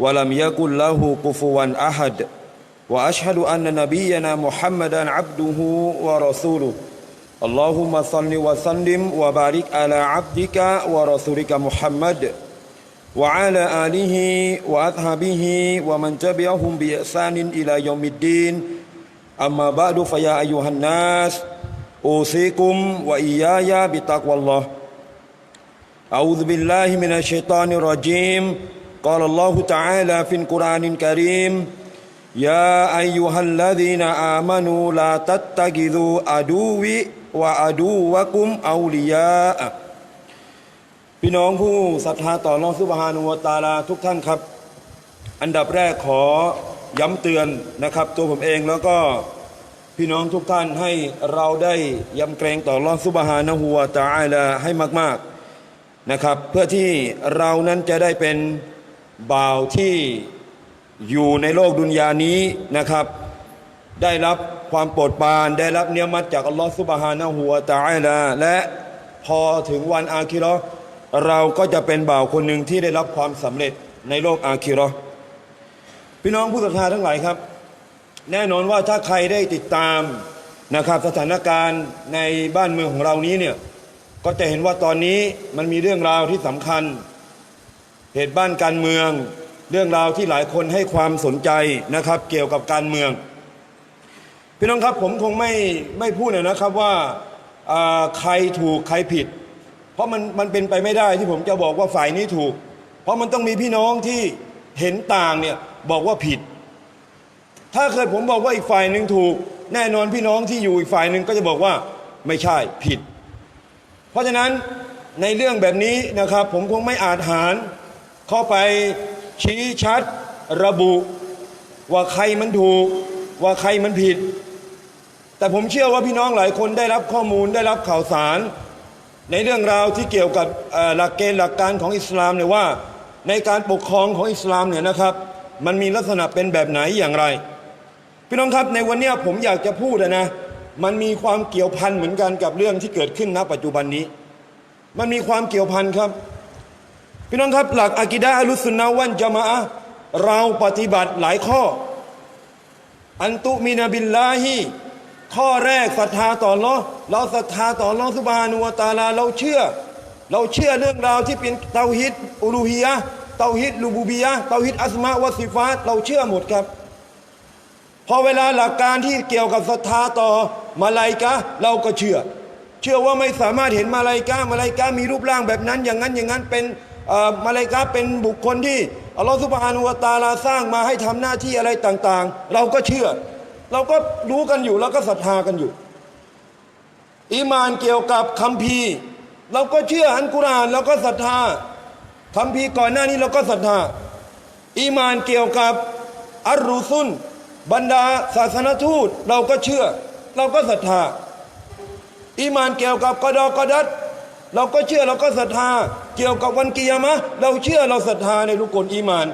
ولم يكن له كفوا أحد. وأشهد أن نبينا محمدا عبده ورسوله. اللهم صل وسلم وبارك على عبدك ورسولك محمد. وعلى آله وأصحابه ومن تبعهم بإحسان إلى يوم الدين. أما بعد فيا أيها الناس أوصيكم وإياي بتقوى الله. أعوذ بالله من الشيطان الرجيم. قال الله تعالى في القرآن الكريم يا أيها الذين آمنوا لا تتخذوا عدوي وعدوكم أولياء พี่น้องผู้ศรัทธาต่ออัลลอฮฺซุบฮานุวะตาลาทุกท่านครับ อันดับแรกขอย้ำเตือนนะครับ ตัวผมเองแล้วก็พี่น้องทุกท่านให้เราได้ยำเกรงต่ออัลลอฮฺซุบฮานะฮูวะตาอาลาให้มากๆนะครับ เพื่อที่เรานั้นจะได้เป็น บ่าวที่อยู่ในโลกดุนยานี้นะครับ ได้รับความโปรดปรานได้รับเนียมัตจากอัลลอฮฺซุบฮานะฮูวตาอาลาและพอถึงวันอาคิเราเราก็จะเป็นบ่าวคนหนึ่งที่ได้รับความสำเร็จในโลกอาคิราะห์พี่น้องผู้ศรัทธาทั้งหลายครับ แน่นอนว่าถ้าใครได้ติดตามนะครับ สถานการณ์ในบ้านเมืองของเรานี้เนี่ยก็จะเห็นว่าตอนนี้มันมีเรื่องราวที่สำคัญ เหตุบ้านการเมือง เรื่องราวที่หลายคนให้ความสนใจนะครับ เกี่ยวกับการเมือง พี่น้องครับผมคงไม่ไม่พูดนะครับว่าใครถูกใครผิด เพราะมันมันเป็นไปไม่ได้ที่ผมจะบอกว่าฝ่ายนี้ถูก เพราะมันต้องมีพี่น้องที่เห็นต่างเนี่ยบอกว่าผิด ถ้าเกิดผมบอกว่าอีกฝ่ายหนึ่งถูก แน่นอนพี่น้องที่อยู่อีกฝ่ายหนึ่งก็จะบอกว่าไม่ใช่ผิด เพราะฉะนั้นในเรื่องแบบนี้นะครับ ผมคงไม่อาจหาร เข้าไปชี้ชัดระบุว่าใครมันถูก ว่าใครมันผิด แต่ผมเชื่อว่าพี่น้องหลายคนได้รับข้อมูลได้รับข่าวสาร ในเรื่องราวที่เกี่ยวกับหลักเกณฑ์หลักการของอิสลามเนี่ยว่า ในการปกครองของอิสลามเนี่ยนะครับ มันมีลักษณะเป็นแบบไหนอย่างไร พี่น้องครับในวันนี้ผมอยากจะพูดอะนะ มันมีความเกี่ยวพันเหมือนกันกับเรื่องที่เกิดขึ้นณปัจจุบันนี้ มันมีความเกี่ยวพันครับ พี่น้องครับ หลักอะกิดะอัลุสุนนะวันจะมะเราปฏิบัติหลายข้อ อันตุมินาบิลลาฮีข้อแรกศรัทธาต่อลอเราศรัทธาต่อลลอฮ์ซุบานุวตาลาเราเชื่อ เราเชื่อเรื่องราวที่เป็นเตาฮิดอุลูฮียะเตาฮิดลูบูบียะเตาฮิดอัสมาวะซิฟาตเราเชื่อหมดครับ พอเวลาหลักการที่เกี่ยวกับศรัทธาต่อมาลายกะเราก็เชื่อ เชื่อว่าไม่สามารถเห็นมาลายกะมาลายกะมีรูปร่างแบบนั้น อย่างนั้นอย่างนั้นเป็น มาลกะห์เป็นบุคคลที่อัลลอฮฺซุบฮานุวตาลาสร้างมาให้ทำหน้าที่อะไรต่างๆ เราก็เชื่อ เราก็รู้กันอยู่เราก็ศรัทธากันอยู่อีมานเกี่ยวกับคัมภีร์ เราก็เชื่ออันกุรานเราก็ศรัทธาคัมภีร์ก่อนหน้านี้เราก็ศรัทธาอีมานเกี่ยวกับอัลรุซุนบรรดาศาสนทูตเราก็เชื่อ เราก็ศรัทธาอีมานเกี่ยวกับกอดอกอดัด เราก็เชื่อเราก็ศรัทธา เกี่ยวกับวันกิยามะ เราเชื่อเราศรัทธาในลูกกลอีมาน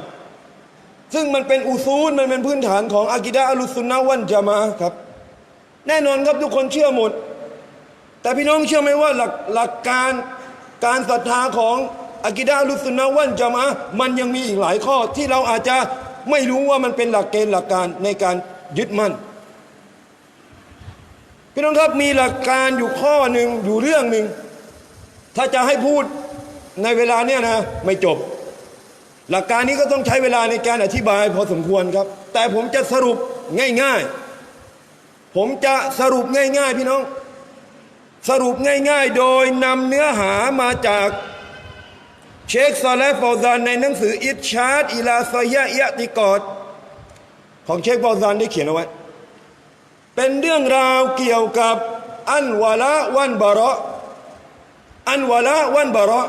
ซึ่งมันเป็นอุซูลมันเป็นพื้นฐานของอากิดะอัลุสซุนนะวันจามะครับ แน่นอนครับทุกคนเชื่อหมด แต่พี่น้องเชื่อไหมว่าหลักหลักการการศรัทธาของอากิดะอัลุสซุนนะวันจามะมันยังมีอีกหลายข้อที่เราอาจจะไม่รู้ว่ามันเป็นหลักเกณฑ์หลักการในการยึดมั่นพี่น้องครับมีหลักการอยู่ข้อหนึ่งอยู่เรื่องหนึ่ง ถ้าจะให้พูดในเวลาเนี้ยนะ ไม่จบ หลักการนี้ก็ต้องใช้เวลาในการอธิบายพอสมควรครับ แต่ผมจะสรุปง่ายๆ ผมจะสรุปง่ายๆ พี่น้อง สรุปง่ายๆ โดยนำเนื้อหามาจากเชคซอเลฟฟอซานในหนังสืออิชชาดอิลาซอยะยะติกอดของเชคฟอซานได้เขียนเอาไว้ เป็นเรื่องราวเกี่ยวกับอันวาละวันบาระ อันวาละวันบาระ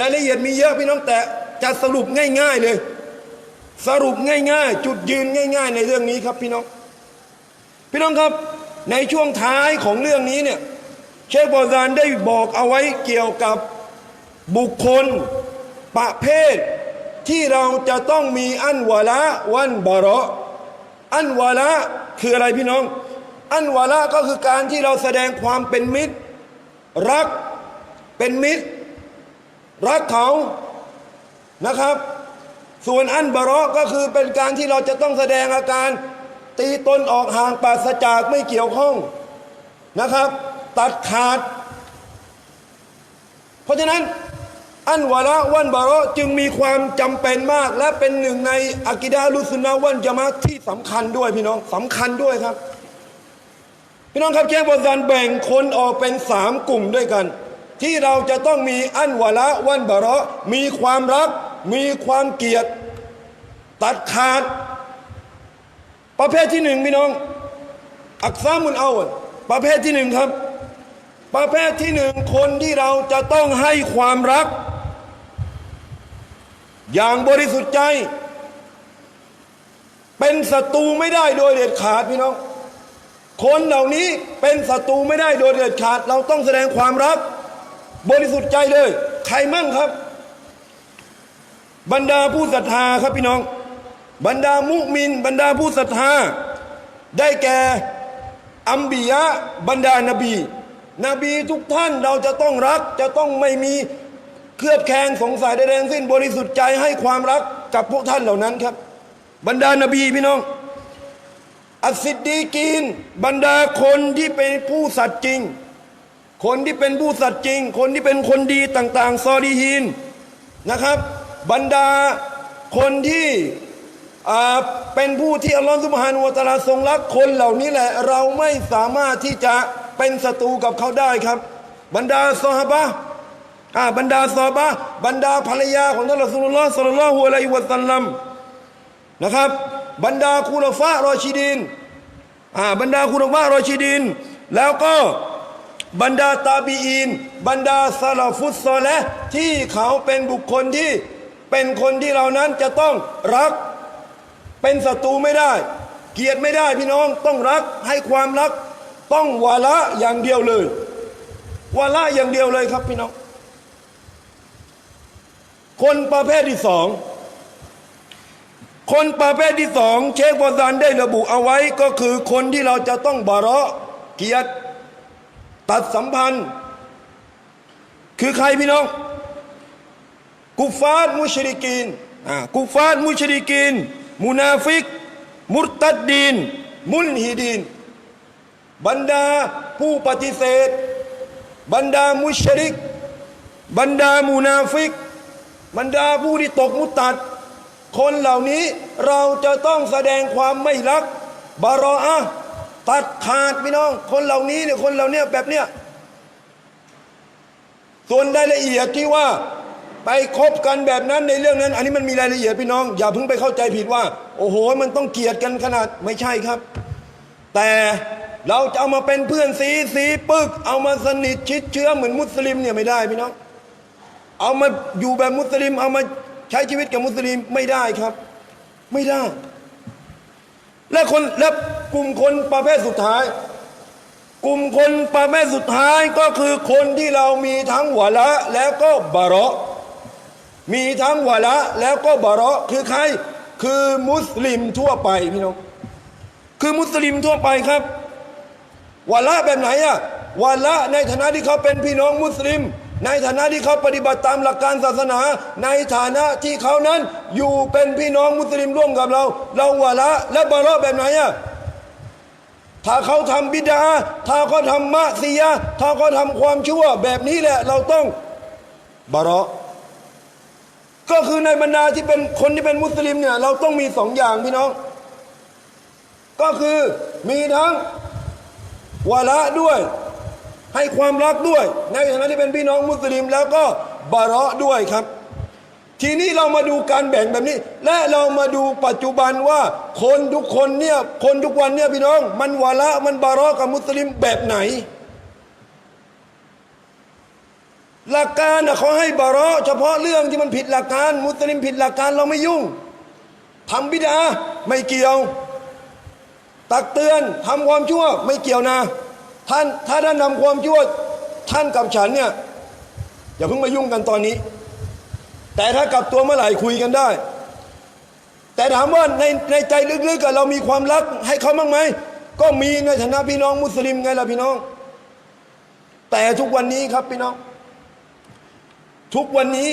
รายละเอียดมีเยอะพี่น้องแต่จะสรุปง่าย ๆเลย สรุปง่าย ๆ จุดยืนง่าย ๆ ในเรื่องนี้ครับพี่น้อง พี่น้องครับในช่วงท้ายของเรื่องนี้เนี่ยเชคบอซานได้บอกเอาไว้เกี่ยวกับบุคคลประเภท ที่เราจะต้องมีอันวาละวันบาระอันวาละคืออะไรพี่น้อง อันวาละก็คือการที่เราแสดงความเป็นมิตร รัก เป็นมิตร รักเขานะครับ ส่วนอันบาระก็คือเป็นการที่เราจะต้องแสดงอาการ ตีตนออกห่างปราศจากไม่เกี่ยวข้องนะครับ ตัดขาด เพราะฉะนั้นอันวาระวันบาระจึงมีความจำเป็นมาก และเป็นหนึ่งในอากิดาลุสุนนะวันจะมาที่สำคัญด้วยพี่น้องสำคัญด้วยครับ พี่น้องครับเชฟบอซันแบ่งคนออกเป็นสามกลุ่มด้วยกัน ที่เราจะต้องมีอันวาระวันบาระมีความรัก มีความเกลียดตัดขาด ประเภทที่หนึ่งพี่น้อง อักษามุนเอาประเภทที่หนึ่งครับ ประเภทที่หนึ่งคนที่เราจะต้องให้ความรัก อย่างบริสุทธิ์ใจ เป็นศัตรูไม่ได้โดยเด็ดขาดพี่น้อง คนเหล่านี้เป็นศัตรูไม่ได้โดยเด็ดขาด เราต้องแสดงความรัก บริสุทธิ์ใจเลย ใครมั่งครับ บรรดาผู้ศรัทธาครับพี่น้อง บรรดามุมิน บรรดาผู้ศรัทธา ได้แก่อัมบียะบรรดานบี นบีทุกท่านเราจะต้องรัก จะต้องไม่มีเคลือบแคลงสงสัยใดๆทั้งสิ้น บริสุทธิ์ใจให้ความรักกับพวกท่านเหล่านั้นครับ บรรดานบีพี่น้อง อัสซิดดีกีน บรรดาคนที่เป็นผู้สัตย์จริง คนที่เป็นผู้สัตย์จริง คนที่เป็นคนดีต่าง ๆ ซอดีฮีนนะครับ บรรดาคนที่เป็นผู้ที่อัลลอฮฺสุบฮานุวะตาลาทรงรักคนเหล่านี้แหละ เราไม่สามารถที่จะเป็นศัตรูกับเขาได้ครับ บรรดาซอฮาบะบรรดาซอฮาบะบรรดาภรรยาของท่านรอสูลุลลอฮ์ศ็อลลัลลอฮุอะลัยฮิวะสัลลัมนะครับ บรรดาคูลฟะรอชิดีนบรรดาคูลฟะรอชิดีนแล้วก็ บรรดาตาบีอีนบรรดาซาลาฟุตซอและที่เขาเป็นบุคคลที่เป็นคนที่เรานั้นจะต้องรัก เป็นศัตรูไม่ได้ เกลียดไม่ได้พี่น้องต้องรักให้ความรัก ต้องวาระอย่างเดียวเลยวาระอย่างเดียวเลยครับพี่น้อง คนประเภทที่สองคนประเภทที่สองเชคบอซานได้ระบุเอาไว้ก็คือคนที่เราจะต้องบาระเกียรติ ตัดสัมพันธ์ คือใครพี่น้อง กุฟาร์มุชริกีนอ่ากุฟาร์มุชริกีนมุนาฟิก มุตัดดีน มุลฮิดีน บรรดาผู้ปฏิเสธ บรรดามุชริก บรรดามุนาฟิก บรรดาผู้ที่ตกมุตัด คนเหล่านี้เราจะต้องแสดงความไม่รัก บารออะ ตัดขาดพี่น้อง คนเหล่านี้เนี่ยคนเหล่านี้แบบเนี้ยส่วนรายละเอียดที่ว่าไปคบกันแบบนั้นในเรื่องนั้น อันนี้มันมีรายละเอียดพี่น้อง อย่าเพิ่งไปเข้าใจผิดว่า โอ้โห มันต้องเกลียดกันขนาดไม่ใช่ครับ แต่เราจะเอามาเป็นเพื่อนสีสีปึก เอามาสนิทชิดเชื้อเหมือนมุสลิมเนี่ยไม่ได้พี่น้อง เอามาอยู่แบบมุสลิม เอามาใช้ชีวิตกับมุสลิมไม่ได้ครับ ไม่ได้ และคนและกลุ่มคนประเภทสุดท้าย กลุ่มคนประเภทสุดท้ายก็คือคนที่เรามีทั้งวะละแล้วก็บาระมีทั้งวะละแล้วก็บาระคือใครคือมุสลิมทั่วไปพี่น้องคือมุสลิมทั่วไปครับวะละแบบไหนอะวะละในฐานะที่เขาเป็นพี่น้องมุสลิม ในฐานะที่เขาปฏิบัติตามหลักการศาสนา ในฐานะที่เขานั้นอยู่เป็นพี่น้องมุสลิมร่วมกับเรา เราวะละและบาระแบบไหนอะถ้าเขาทำบิดาถ้าเขาทำมะซียะถ้าเขาทำความชั่วแบบนี้แหละ เราต้องบาระก็คือในบรรดาที่เป็นคนที่เป็นมุสลิมเนี่ยเราต้องมีสองอย่างพี่น้อง ก็คือมีทั้งวาระด้วย ให้ความรักด้วยในฐานะที่เป็นพี่น้องมุสลิมแล้วก็บาระด้วยครับ ทีนี้เรามาดูการแบ่งแบบนี้ และเรามาดูปัจจุบันว่าคนทุกคนเนี่ยคนทุกวันเนี่ยพี่น้อง มันวาระมันบาระกับมุสลิมแบบไหน หลักการเขาให้บาระเฉพาะเรื่องที่มันผิดหลักการ มุสลิมผิดหลักการเราไม่ยุ่งทำบิดาไม่เกี่ยว ตักเตือนทำความชั่วไม่เกี่ยวนะ ท่านถ้าท่านทำความชั่วท่านกับฉันเนี่ยอย่าเพิ่งมายุ่งกันตอนนี้ แต่ถ้ากลับตัวเมื่อไหร่คุยกันได้ แต่ถามว่าในในใจลึกๆกับเรามีความรักให้เขาบ้างไหมก็มีในฐานะพี่น้องมุสลิมไงล่ะพี่น้อง แต่ทุกวันนี้ครับพี่น้อง ทุกวันนี้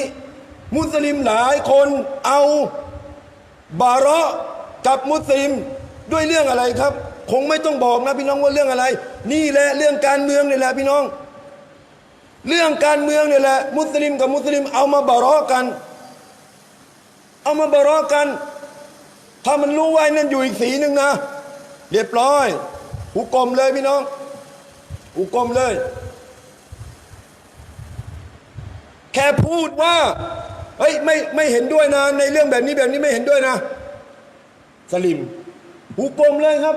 มุสลิมหลายคนเอาบาระกับมุสลิมด้วยเรื่องอะไรครับ คงไม่ต้องบอกนะพี่น้องว่าเรื่องอะไร นี่แหละเรื่องการเมืองนี่แหละพี่น้อง เรื่องการเมืองนี่แหละ มุสลิมกับมุสลิม เอามาบาระกัน เอามาบาระกัน ถ้ามันรู้ไว้นั่นอยู่อีกสีหนึ่งนะ เรียบร้อยหุกกลมเลยพี่น้องหุกกลมเลย แค่พูดว่าเฮ้ยไม่ไม่เห็นด้วยนะ ในเรื่องแบบนี้แบบนี้ไม่เห็นด้วยนะ สลิมหูกลมเลยครับ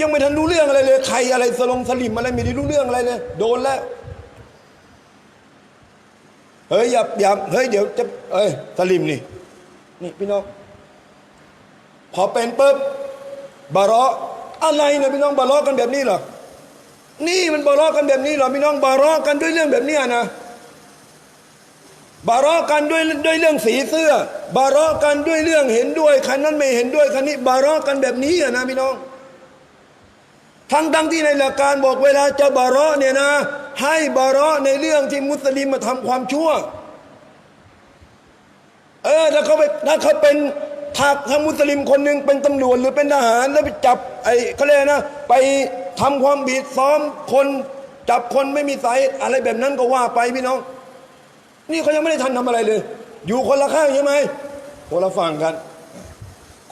ยังไม่ทันรู้เรื่องอะไรเลยใครอะไรสลงสลิมอะไรไม่ได้รู้เรื่องอะไรเลย โดนแล้วเฮ้ยอย่าอย่าเฮ้ยเดี๋ยวจะเอ้ยสลิมนี่นี่พี่น้องพอเป็นปุ๊บบาระอะไรเนะพี่น้องบาระกันแบบนี้เหรอนี่มันบาระกันแบบนี้เหรอพี่น้องบาระกันด้วยเรื่องแบบนี้นะบาระกันด้วยด้วยเรื่องสีเสื้อ บาระกันด้วยเรื่องเห็นด้วยคันนั้นไม่เห็นด้วยคันนี้ บาระกันแบบนี้อะนะพี่น้อง ทั้งทั้งที่ในหลักการบอกเวลาจะบาระเนี่ยนะ ให้บาระในเรื่องที่มุสลิมมาทำความชั่ว เออถ้าเขาไปถ้าเขาเป็นถ้าถ้ามุสลิมคนหนึ่งเป็นตำรวจหรือเป็นทหารแล้วไปจับไอ้เขาเรียกนะ ไปทำความผิดซ้อมคนจับคนไม่มีสาเหตุอะไรแบบนั้นก็ว่าไปพี่น้อง นี่เขายังไม่ได้ทันทำอะไรเลย อยู่คนละข้างใช่ไหมคนละฝั่งกัน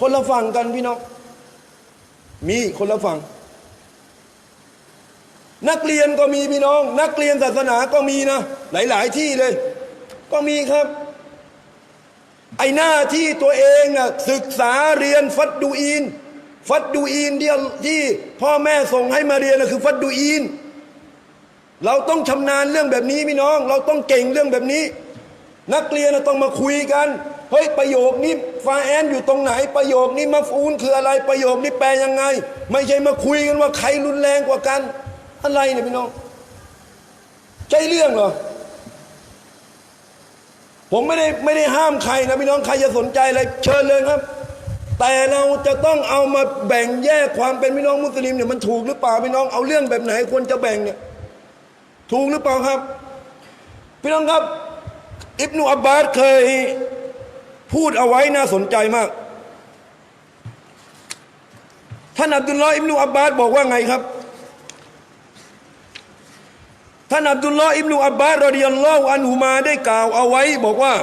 คนละฝั่งกันพี่น้อง มีคนละฝั่ง นักเรียนก็มีพี่น้อง นักเรียนศาสนาก็มีนะ หลาย ๆ ที่เลย ก็มีครับ ไอหน้าที่ตัวเองน่ะศึกษาเรียนฟัดดูอีนฟัดดูอีนที่ที่พ่อแม่ส่งให้มาเรียนนะคือ ฟัดดูอีนเราต้องชำนาญเรื่องแบบนี้พี่น้อง เราต้องเก่งเรื่องแบบนี้ นักเรียนนะต้องมาคุยกันเฮ้ยประโยคนี้ฟาแอนอยู่ตรงไหนประโยคนี้มาฟูนคืออะไรประโยคนี้แปลยังไง ไม่ใช่มาคุยกันว่าใครรุนแรงกว่ากัน อะไรเนี่ยพี่น้องใช่เรื่องเหรอผมไม่ได้ไม่ได้ห้ามใครนะพี่น้องใครจะสนใจอะไรเชิญเลยครับ แต่เราจะต้องเอามาแบ่งแยกความเป็นพี่น้องมุสลิมเนี่ยมันถูกหรือเปล่าพี่น้องเอาเรื่องแบบไหนควรจะแบ่งเนี่ยถูกหรือเปล่าครับ พี่น้องครับ อิบนุอับบาสเคยพูดเอาไว้น่าสนใจมากท่านอับดุลลอฮ์อิบนุอับบาสบอกว่าไงครับ ท่านอับดุลลอฮ์อิบนุอับบาสรอดิยัลลอฮุอันฮุมาได้กล่าวเอาไว้บอกว่า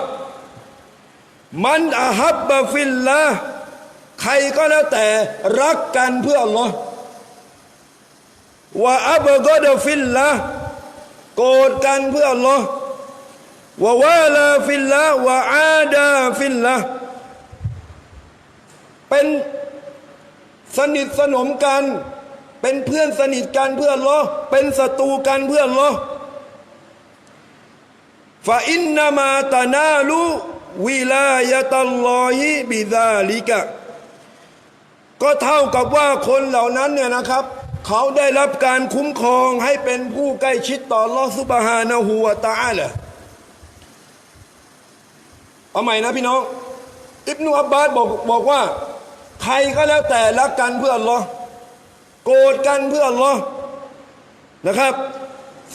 มันอาฮับบะฟิลละใครก็แล้วแต่รักกันเพื่ออัลลอฮ์ว่าอับกอดฟิลละโกรธกันเพื่ออัลลอฮ์ว่าวาลาฟิลละว่าอาดาฟิลละเป็นสนิทสนมกัน เป็นเพื่อนสนิทกันเพื่ออัลลอเป็นศัตรูกันเพื่ออัลลอฟาอินนามาตานาลุวิลายะตัลลอฮิบิซาลิกะก็เท่ากับว่าคนเหล่านั้นเนี่ยนะครับ เขาได้รับการคุ้มครองให้เป็นผู้ใกล้ชิดต่อลอฮ์ซุบฮานะฮูวตาลาเอาใหม่นะพี่น้อง อิบนุอับบาสบอกบอกว่า ใครก็แล้วแต่รักกันเพื่ออัลอ โกรธกันเพื่ออัลลอฮ์นะครับ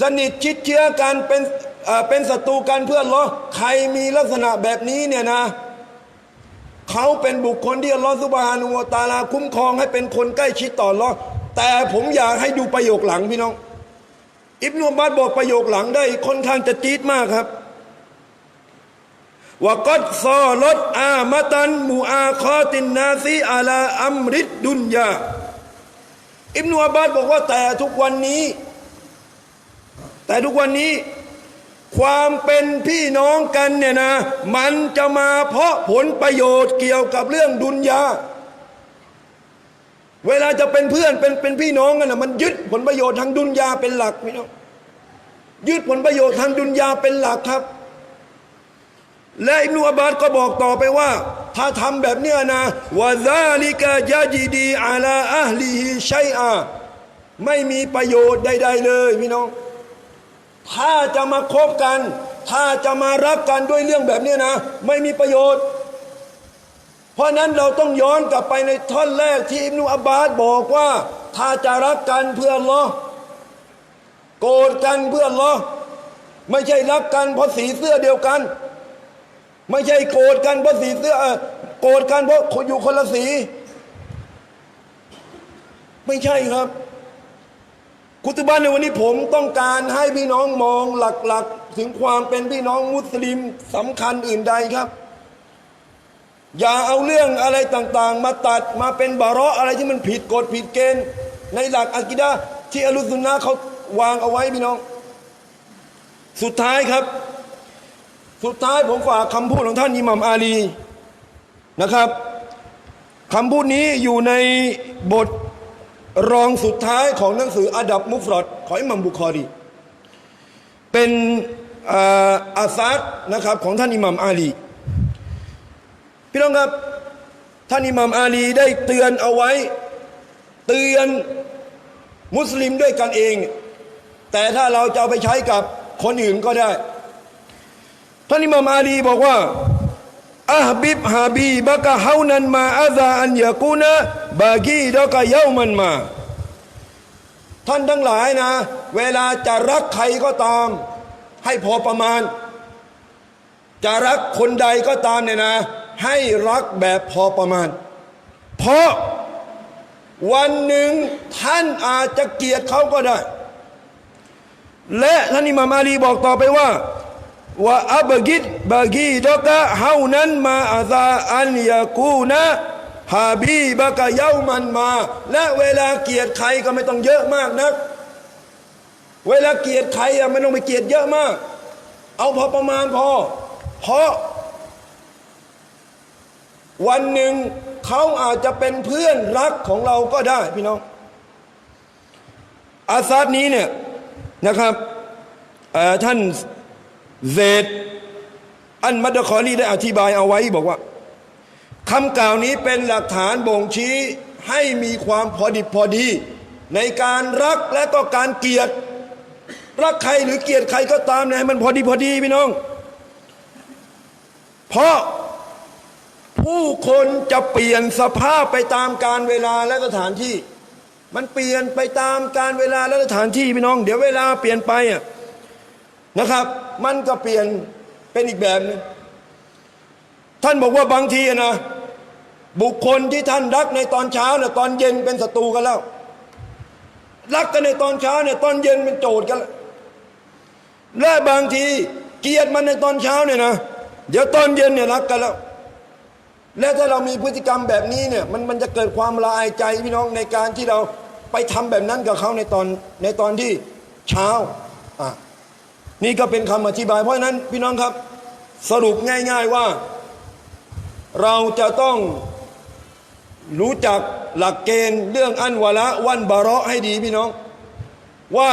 สนิทชิดเชื้อกันเป็นเป็นศัตรูกันเพื่ออัลลอฮ์ใครมีลักษณะแบบนี้เนี่ยนะเขาเป็นบุคคลที่อัลลอฮฺสุบฮานุวะตาลาคุ้มครองให้เป็นคนใกล้ชิดต่ออัลลอฮ์แต่ผมอยากให้ดูประโยคหลังพี่น้อง อิบนุอับบาสบอกประโยคหลังได้ค่อนข้างจะจี๊ดมากครับว่ากัดซอลดอามตันมูอาคอตินนาซีอาลาอัมริดดุนยา อิบนุอับาสบอกว่าแต่ทุกวันนี้ แต่ทุกวันนี้ ความเป็นพี่น้องกันเนี่ยนะ มันจะมาเพราะผลประโยชน์เกี่ยวกับเรื่องดุนยาเวลาจะเป็นเพื่อนเป็นเป็นพี่น้องกันนะมันยึดผลประโยชน์ทางดุนยาเป็นหลักพี่น้องยึดผลประโยชน์ทางดุนยาเป็นหลักครับ และอิบนุอับบาสก็บอกต่อไปว่า ถ้าทำแบบเนี้ยนะวะซาลิกะยะจิดีอาลาอัลลิฮิชัยอาไม่มีประโยชน์ใด ๆ เลยพี่น้อง ถ้าจะมาคบกัน ถ้าจะมารักกันด้วยเรื่องแบบนี้นะ ไม่มีประโยชน์ เพราะนั้นเราต้องย้อนกลับไปในท่อนแรกที่อิบนุอับบาสบอกว่า ถ้าจะรักกันเพื่ออัลอโกรธกันเพื่ออัลอไม่ใช่รักกันเพราะสีเสื้อเดียวกัน ไม่ใช่โกรธกันเพราะสีเสื้อโกรธกันเพราะอยู่คนละสี ไม่ใช่ครับ คุตบันในวันนี้ผมต้องการให้พี่น้องมองหลักๆ ถึงความเป็นพี่น้องมุสลิมสำคัญอื่นใดครับ อย่าเอาเรื่องอะไรต่างๆ มาตัดมาเป็นบาระอะไรที่มันผิดกฎผิดเกณฑ์ในหลักอะกิดะห์ที่อัลลุซุนนะเขาวางเอาไว้พี่น้อง สุดท้ายครับ สุดท้ายผมฝากคำพูดของท่านอิหมัมอาลีนะครับคำพูดนี้อยู่ในบทรองสุดท้ายของหนังสืออาดับมุฟรอดของอิหมัมบุคอรีเป็นอาอาซัดนะครับของท่านอิหมัมอาลีพี่น้องครับท่านอิหมัมอาลีได้เตือนเอาไว้ เตือนมุสลิมด้วยกันเอง แต่ถ้าเราจะเอาไปใช้กับคนอื่นก็ได้ ท่านอิหมัมอาลีบอกว่าอาบิบฮาบีบะกะฮานันมาอาซาอันยากูนะบากีดะกะเยามันมา ท่านทั้งหลายนะ เวลาจะรักใครก็ตาม ให้พอประมาณ จะรักคนใดก็ตามเนี่ยนะ ให้รักแบบพอประมาณ เพราะวันหนึ่งท่านอาจจะเกลียดเขาก็ได้ และท่านอิมามอาลีบอกต่อไปว่า ว่าอับกิดบากีดกะเฮานั้นมาอาซาอันยากูนะฮาบีบะกะเยามันมา และเวลาเกลียดใครก็ไม่ต้องเยอะมากนัก เวลาเกลียดใครอะไม่ต้องไปเกลียดเยอะมาก เอาพอประมาณพอ เพราะ วันหนึ่งเขาอาจจะเป็นเพื่อนรักของเราก็ได้พี่น้อง อาซาดนี้เนี่ยนะครับท่าน เซดอันมัดคอรีได้อธิบายเอาไว้บอกว่าคำกล่าวนี้เป็นหลักฐานบ่งชี้ให้มีความพอดิบพอดี ในการรักและก็การเกลียด รักใครหรือเกลียดใครก็ตามเนยให้มันพอดีพอดีพี่น้อง เพราะผู้คนจะเปลี่ยนสภาพไปตามการเวลาและสถานที่ มันเปลี่ยนไปตามการเวลาและสถานที่พี่น้อง เดี๋ยวเวลาเปลี่ยนไปอะ นะครับ มันก็เปลี่ยนเป็นอีกแบบนึงท่านบอกว่าบางทีนะบุคคลที่ท่านรักในตอนเช้าเนี่ยตอนเย็นเป็นศัตรูกันแล้ว รักกันในตอนเช้าเนี่ยตอนเย็นเป็นโจทย์กัน แล้วและบางทีเกลียดมันในตอนเช้าเนี่ยนะเดี๋ยวตอนเย็นเนี่ยรักกันแล้ว และถ้าเรามีพฤติกรรมแบบนี้เนี่ยมันมันจะเกิดความละอายใจพี่น้องในการที่เราไปทำแบบนั้นกับเขาในตอนในตอนที่เช้าอะ นี่ก็เป็นคำอธิบายเพราะฉะนั้น พี่น้องครับ สรุปง่าย ๆว่า เราจะต้องรู้จักหลักเกณฑ์เรื่องอันวาละวันบาระให้ดีพี่น้อง ว่า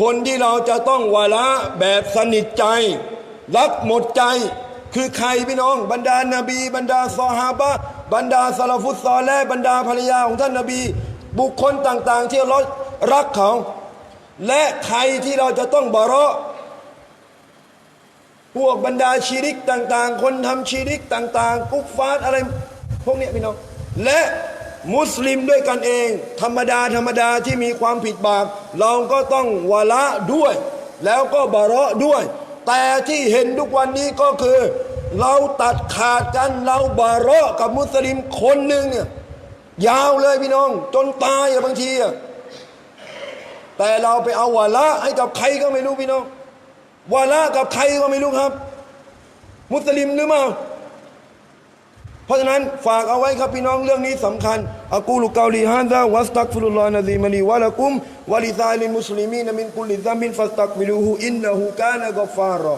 คนที่เราจะต้องวาละแบบสนิทใจ รักหมดใจคือใครพี่น้อง บรรดานาบี บรรดาซอฮาบะบรรดาซาลฟุตซอลและบรรดาภรรยาของท่านนาบี บุคคลต่าง ๆ ที่เรารักเขา และใครที่เราจะต้องบาระพวกบรรดาชีริกต่าง ๆ คนทำชีริกต่าง ๆ กุฟฟาร์อะไรพวกนี้พี่น้องและมุสลิมด้วยกันเอง ธรรมดาธรรมดาที่มีความผิดบาปเราก็ต้องวาละด้วย แล้วก็บาระด้วย แต่ที่เห็นทุกวันนี้ก็คือ เราตัดขาดกันเราบาระกับมุสลิมคนหนึ่งเนี่ยยาวเลยพี่น้อง จนตายบางทีอะ แต่เราไปเอาวาละให้กับใครก็ไม่รู้พี่น้องวาละกับใครก็ไม่รู้ครับ มุสลิมหรือเปล่าเพราะฉะนั้นฝากเอาไว้ครับพี่น้องเรื่องนี้สำคัญอักูลุกาลีฮันซาวัสตักฟุลลอฮ์นะซีมานีวะละกุมวะลิซาลิมุสลิมีนมินกุลิซัมมินฟัสตักฟิลูฮูอินนะฮูกานะกัฟฟารอ